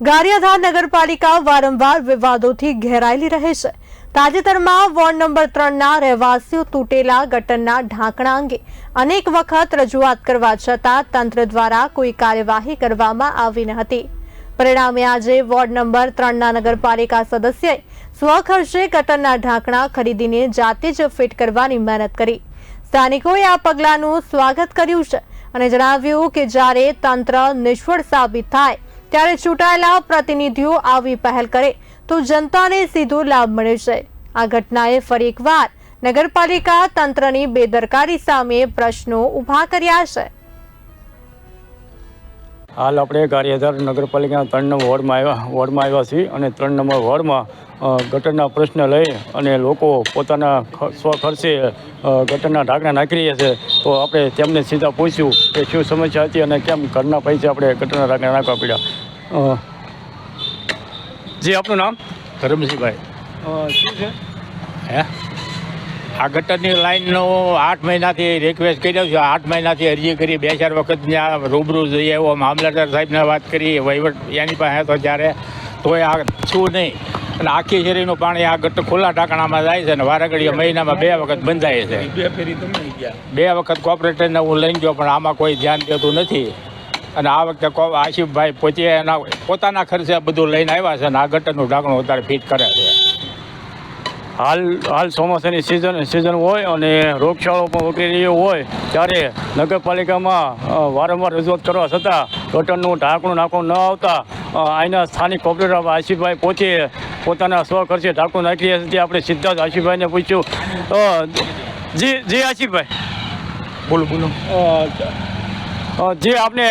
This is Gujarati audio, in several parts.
ગારિયાધાર નગરપાલિકા વારંવાર વિવાદોથી ઘેરાયેલી રહે છે. તાજેતરમાં વોર્ડ નંબર ત્રણના રહેવાસીઓ તૂટેલા ગટરના ઢાંકણા અંગે અનેક વખત રજૂઆત કરવા છતાં તંત્ર દ્વારા કોઈ કાર્યવાહી કરવામાં આવી ન હતી. પરિણામે આજે વોર્ડ નંબર ત્રણના નગરપાલિકા સદસ્યએ સ્વખર્ચે ગટરના ઢાંકણા ખરીદીને જાતે જ ફિટ કરવાની મહેનત કરી. સ્થાનિકોએ આ પગલાંનું સ્વાગત કર્યું છે અને જણાવ્યું કે જ્યારે તંત્ર નિષ્ફળ સાબિત થાય ત્યારે ચૂંટાયેલા પ્રતિનિધિઓ આવી પહેલ કરે તો જનતાને સીધો લાભ મળે છે. આ ઘટનાએ ફરી એકવાર નગરપાલિકા તંત્રની બેદરકારી સામે પ્રશ્નો ઊભા કર્યા છે. હાલ આપણે ગારિયાધાર નગરપાલિકાના ત્રણ નંબર વોર્ડમાં આવ્યા વોર્ડમાં આવ્યા છીએ અને ત્રણ નંબર વોર્ડમાં ગટરના પ્રશ્ન લઈ અને લોકો પોતાના સ્વખર્ચે ગટરના ઢાંકણા નાખી રહ્યા છે. તો આપણે તેમને સીધા પૂછ્યું કે શું સમસ્યા હતી અને કેમ ઘરના પૈસા આપણે ગટરના ઢાંકણા નાખવા પડ્યા. જી આપનું નામ? ધરમસિંહભાઈ શું છે? હે? આ ગટરની લાઈનનો આઠ મહિનાથી રિક્વેસ્ટ કર્યો છે. આઠ મહિનાથી અરજી કરી બે ચાર વખત ત્યાં રૂબરૂ જઈએ એવો મામલતદાર સાહેબને વાત કરી. વહીવટ એની પાસે તો જ્યારે તોય આ શું નહીં. અને આખી શેરીનું પાણી આ ગટ ખુલ્લા ઢાંકણામાં જાય છે અને વારાઘડીએ મહિનામાં બે વખત બંધાય છે. બે વખત કોઓપરેટરને હું લઈને ગયો પણ આમાં કોઈ ધ્યાન દેતું નથી. અને આ વખતે આશિફભાઈ પોતે એના પોતાના ખર્ચે બધું લઈને આવ્યા છે અને આ ગટરનું ઢાંકણું અત્યારે ફિટ કરે છે. હાલ હાલ ચોમાસાની સિઝન સિઝન હોય અને રોગચાળો પણ રહ્યો હોય ત્યારે નગરપાલિકામાં વારંવાર રજૂઆત કરવા છતાં ગટરનું ઢાંકણું નાખવું ન આવતા અહીંના સ્થાનિક કોર્પોરેટર આશિફભાઈ પોતે પોતાના સ્વખર્ચે ઢાંકણું નાખી રહ્યા છે. આપણે સીધા જ આશિફભાઈને પૂછ્યું. જી જી આશિફભાઈ બોલો બોલો. જે આપણે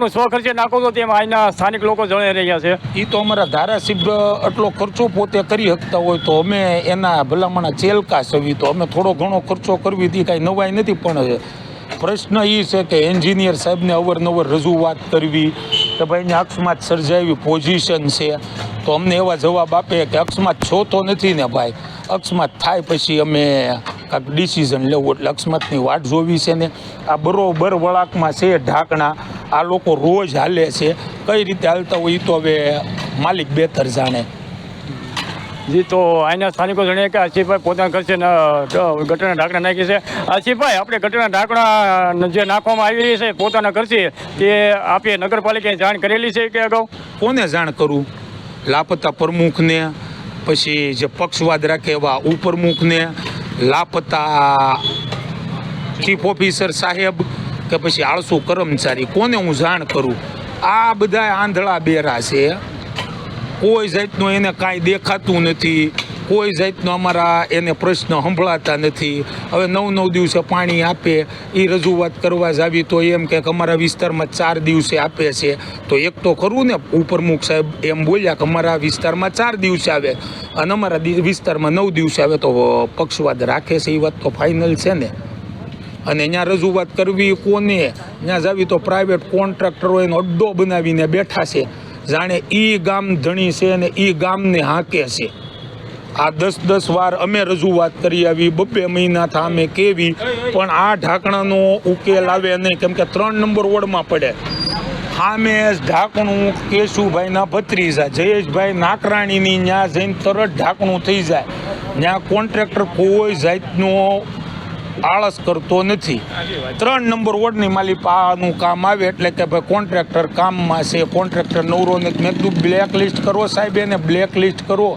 સો સ્વખર્ચે નાખો તો તેમાં અહીંના સ્થાનિક લોકો જણાઈ રહ્યા છે. એ તો અમારા ધારાસભ્ય આટલો ખર્ચો પોતે કરી શકતા હોય તો અમે એના ભલામણા ચેલકા સવી તો અમે થોડો ઘણો ખર્ચો કરવી હતી કાંઈ નવાઈ નથી, પણ પ્રશ્ન એ છે કે એન્જિનિયર સાહેબને અવરનવર રજૂઆત કરવી કે ભાઈ અહીંયા અકસ્માત સર્જાવી પોઝિશન છે. તો અમને એવા જવાબ આપે કે અકસ્માત છો તો નથી ને ભાઈ, અકસ્માત થાય પછી અમે કાંઈક ડિસિઝન લેવું એટલે અકસ્માતની વાટ જોવી છે ને આ બરોબર વળાકમાં છે ઢાંકણા આ લોકો રોજ હાલે છે. કઈ રીતે હાલતા હોય એ તો હવે માલિક બેતર જાણે. જી તો અહીંના સ્થાનિકો જણાવે કે આશિફભાઈ પોતાના ન- ગટરના ઢાંકણા નાખી છે. આશીફભાઈ આપણે ગટરના ઢાંકણા જે નાખવામાં આવી રહી છે પોતાના ઘરથી તે આપે નગરપાલિકાએ જાણ કરેલી છે કે અગાઉ? કોને જાણ કરું? લાપતા પ્રમુખને પછી જે પક્ષવાદ રાખે એવા ઉપપ્રમુખને લાપતા ચીફ ઓફિસર સાહેબ કે પછી આળસુ કર્મચારી, કોને હું જાણ કરું? આ બધા આંધળા બેરા છે. કોઈ જાતનું એને કાંઈ દેખાતું નથી. કોઈ જાતનો અમારા એને પ્રશ્ન સંભળાતા નથી. હવે નવ નવ દિવસે પાણી આપે એ રજૂઆત કરવા જાવી તો એમ કે અમારા વિસ્તારમાં ચાર દિવસે આપે છે. તો એક તો ખરું ને, ઉપરમુખ સાહેબ એમ બોલ્યા કે અમારા વિસ્તારમાં ચાર દિવસે આવે અને અમારા વિસ્તારમાં નવ દિવસે આવે તો પક્ષવાદ રાખે છે એ વાત તો ફાઇનલ છે ને. અને ત્યાં રજૂઆત કરવી કોને? ત્યાં જાવી તો પ્રાઇવેટ કોન્ટ્રાક્ટરો એનો અડ્ડો બનાવીને બેઠા છે. જાણે ઈ ગામ ધણી છે અને ઈ ગામને હાંકે છે. આ દસ દસ વાર અમે રજૂઆત કરી આવી, બબ્બે મહિના થા અમે કેવી, પણ આ ઢાંકણાનો ઉકેલ આવે નહીં, કેમ કે ત્રણ નંબર વોર્ડમાં પડે. સામે ઢાંકણું કેશુભાઈના ભત્રીજા, જયેશભાઈ નાકરાણીની ત્યાં જઈને તરત ઢાંકણું થઈ જાય. ત્યાં કોન્ટ્રાક્ટર કોઈ જાતનો આળસ કરતો નથી. ત્રણ નંબર વોર્ડની માલિપાનું કામ આવે એટલે કે ભાઈ કોન્ટ્રાક્ટર કામમાં છે, કોન્ટ્રાક્ટર નવરો ને મેં કીધું બ્લેક લિસ્ટ કરો સાહેબ, એને બ્લેક લિસ્ટ કરો.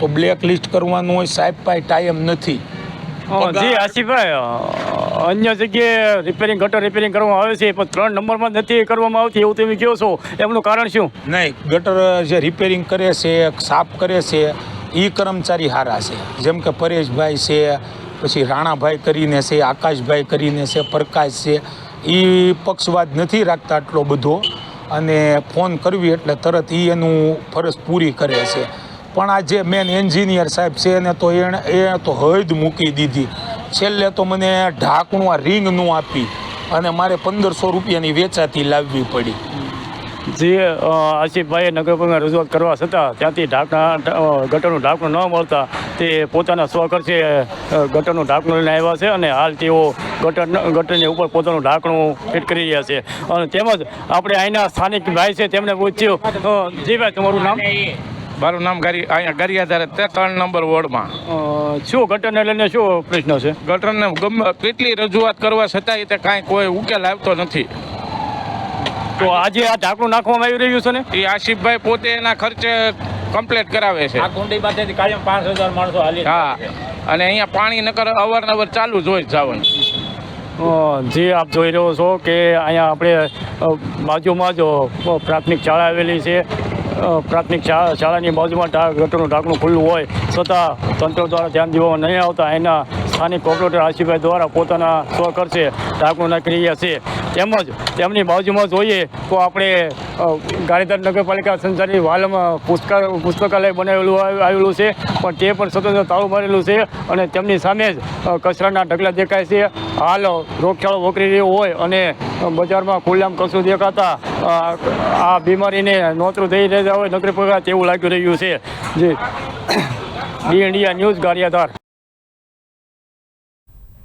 તો બ્લેક લિસ્ટ કરવાનું હોય સાહેબ પાસે ટાઈમ નથી. જી આશિફભાઈ અન્ય જગ્યાએ રિપેરિંગ ગટર રિપેરિંગ કરવામાં આવે છે પણ ત્રણ નંબરમાં નથી કરવામાં આવતી એવું તમે કહો છો. એમનું કારણ શું? નહીં ગટર જે રિપેરિંગ કરે છે સાફ કરે છે એ કર્મચારી સારા છે. જેમ કે પરેશભાઈ છે પછી રાણાભાઈ કરીને છે આકાશભાઈ કરીને છે પ્રકાશ છે એ પક્ષવાદ નથી રાખતા આટલો બધો. અને ફોન કરવી એટલે તરત એ એનું ફરજ પૂરી કરે છે. પણ આ જે મેન એન્જિનિયર સાહેબ છે એને તો એણે એ તો હદ મૂકી દીધી. છેલ્લે તો મને ઢાંકણું આ રિંગનું આપી અને મારે પંદરસો રૂપિયાની વેચાતી લાવવી પડી. જે અ, નગરપાલિકા રજૂઆત કરવા છતાં ત્યાંથી ઢાંકણા ગટરનું ઢાંકણું ન મળતા તે પોતાના સ્વખર્ચે ગટરનું ઢાંકણું લઈને આવ્યા છે અને હાલ તેઓ ગટર ગટરની ઉપર પોતાનું ઢાંકણું ફિટ કરી રહ્યા છે. અને તેમજ આપણે અહીંના સ્થાનિક ભાઈ છે તેમણે પૂછ્યું અ, જી ભાઈ તમારું નામ? મારું નામ ગરી અહીંયા ગરિયાધારે તે ત્રણ નંબર વોર્ડમાં. શું ઘટનને લઈને શું પ્રશ્ન છે? ગટરને ગમે કેટલી રજૂઆત કરવા છતાંય તે કાંઈ કોઈ ઉકેલ આવતો નથી. તો આજે આ ઢાંકણું નાખવામાં આવી રહ્યું છે ને? એ આશિફભાઈ પોતે એના ખર્ચે કમ્પ્લેટ કરાવે છે. આ કુંડી પાસેથી કાયમ પાંચ હજાર માણસો હાલી હા. અને અહીંયા પાણી નકર અવારનવાર ચાલુ જ હોય જવાનું જે આપ જોઈ રહ્યો છો કે અહીંયા આપણે બાજુમાં જ પ્રાથમિક શાળા આવેલી છે. પ્રાથમિક શાળાની બાજુમાં ગટરનું ઢાંકણું ખુલ્લું હોય, છતાં તંત્ર દ્વારા ધ્યાન દેવામાં નહીં આવતા, એના સ્થાનિક કોર્પોરેટર આશીભાઈ દ્વારા પોતાના સ્વ ખર્ચે ઢાંકણું નાખી છે. તેમજ તેમની બાજુમાં જોઈએ તો આપણે અ, નગરપાલિકા સંચાલિત વાલમાં પુસ્તક પુસ્તકાલય બનાવેલું આવ- આવેલું છે. પણ તે પણ સતત તાળું મારેલું છે અને તેમની સામે જ કચરાના ઢગલા દેખાય છે. હાલ રોગચાળો વકરી રહ્યો હોય અને બજારમાં ખુલ્લામ કશું દેખાતા આ બીમારીને નોતરું થઈ રહ્યા હોય નગરપાલિકા તેવું લાગી રહ્યું છે. જે ડી ઇન્ડિયા ન્યૂઝ ગારિયાધાર.